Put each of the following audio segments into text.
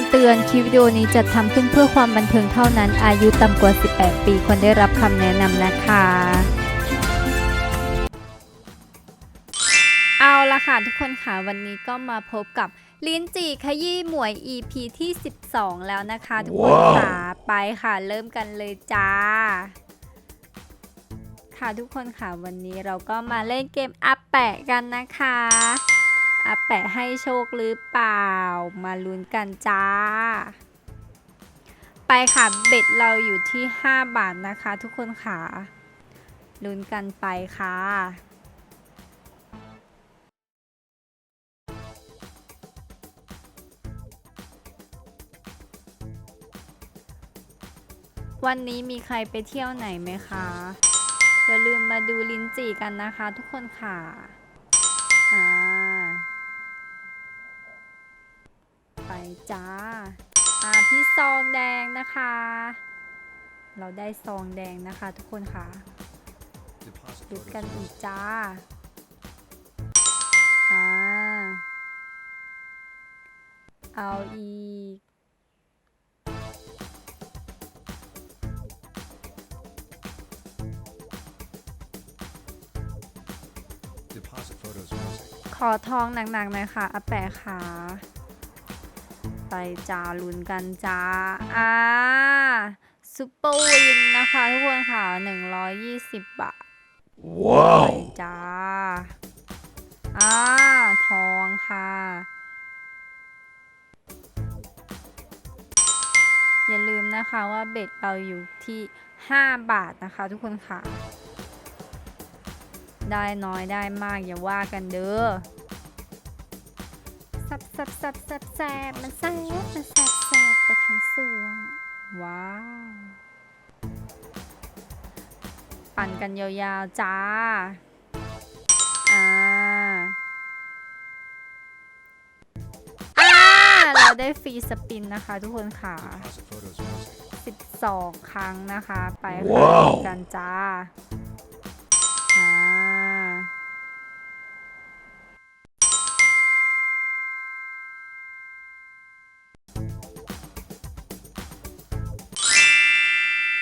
ำเตือนคลิปวิดีโอนี้จัดทำขึ้นเพื่อความบันเทิงเท่านั้น อายุต่ำกว่า 18 ปีควรได้รับคำแนะนำนะคะ เอาละค่ะทุกคนค่ะวันนี้ก็มาพบกับลิ้นจี่ขยี้หมวย EP ที่ 12 แล้วนะคะ ทุกคนค่ะไปค่ะเริ่มกันเลยจ้าค่ะทุกคนค่ะวันนี้เราก็มาเล่นเกมอัปแปะกันนะคะ อัปแปะให้โชคหรือเปล่า มาลุ้นกันจ้า ไปค่ะเบ็ดเราอยู่ที่ 5 บาทนะคะ ทุกคนค่ะลุ้นกันไปค่ะวันนี้มีใครไปเที่ยวไหนไหมคะ อย่าลืมมาดูลิ้นจี่กันนะคะทุกคนค่ะอ่า จ้าอ่าพี่ซองแดงนะคะ เราได้ซองแดงนะคะทุกคนค่ะดูกันอีกจ้าอ่าเอาอีก Deposit photos missing. ขอทองหนักๆหน่อยค่ะอาแปะค่ะ ไปจ้าลุ้นกันจ้า อ่าซูเปอร์วินนะคะทุกคนค่ะ 120 บาทไปจ้า อ่า ทองค่ะ อย่าลืมนะคะว่าเบ็ดเราอยู่ที่ 5 บาทนะคะทุกคนค่ะ ได้น้อยได้มากอย่าว่ากันเด้อ สับสับสับสับแสบมันแสบมันแสบแสบไปทั้งสวง ว้าว ปั่นกันยาวๆ จ้า อ่า อ่า เราได้ฟรีสปินนะคะทุกคนค่ะ Deposit photos missing. 12 ครั้งนะคะ ไปค่ะว้าวดูกันจ้าอ่า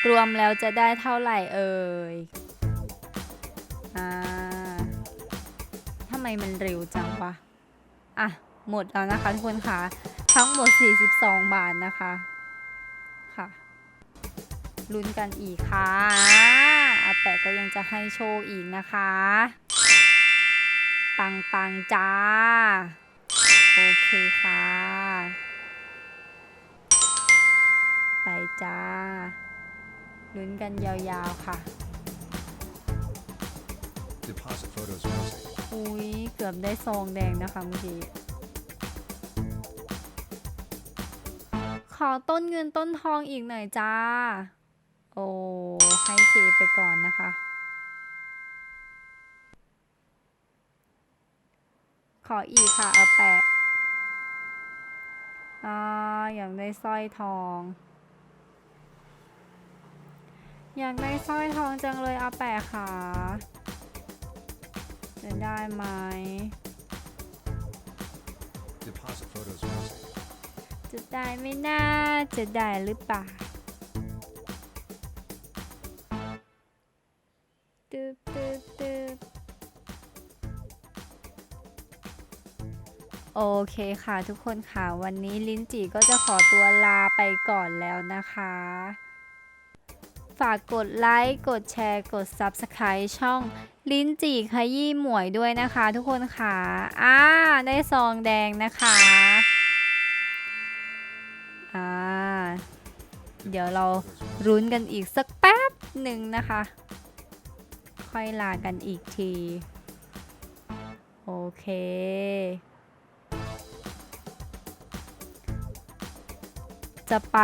รวมแล้วจะได้เท่าไหร่เอ่ยอ่าทำไมมันเร็วจังวะ อะ หมดแล้วนะคะทุกคนค่ะทั้งหมด 42 บาทนะคะ ค่ะ ลุ้นกันอีกค่ะอาแปะก็ยังจะให้โชคอีกนะคะ ปังปังจ้า โอเคค่ะ ไปจ้า ลุ้นกันยาวๆค่ะ Deposit photos missing. อุ้ยเกือบได้ซองแดงนะคะเมื่อกี้ ขอต้นเงินต้นทองอีกหน่อยจ้า โอ้ให้เคไปก่อนนะคะ ขออีกค่ะ เอาแปะอ่าอยากได้สร้อยทอง อยากได้สร้อยทองจังเลยอาแปะค่ะจะได้ไหม Deposit photos missing. จะได้ไหม่น่าจะได้หรือเปล่าตึ๊บตึ๊บตึ๊บโอเคค่ะทุกคนค่ะ วันนี้ลิ้นจี่ก็จะขอตัวลาไปก่อนแล้วนะคะ ฝากกดไลค์ กดแชร์ กด Subscribe ช่องลิ้นจี่ขยี้หมวยด้วยนะคะทุกคนค่ะอ่าได้ซองแดงนะคะอ่าเดี๋ยวเรารุ้นกันอีกสักแป๊บหนึ่งนะคะ ค่อยลากันอีกที โอเคจะไป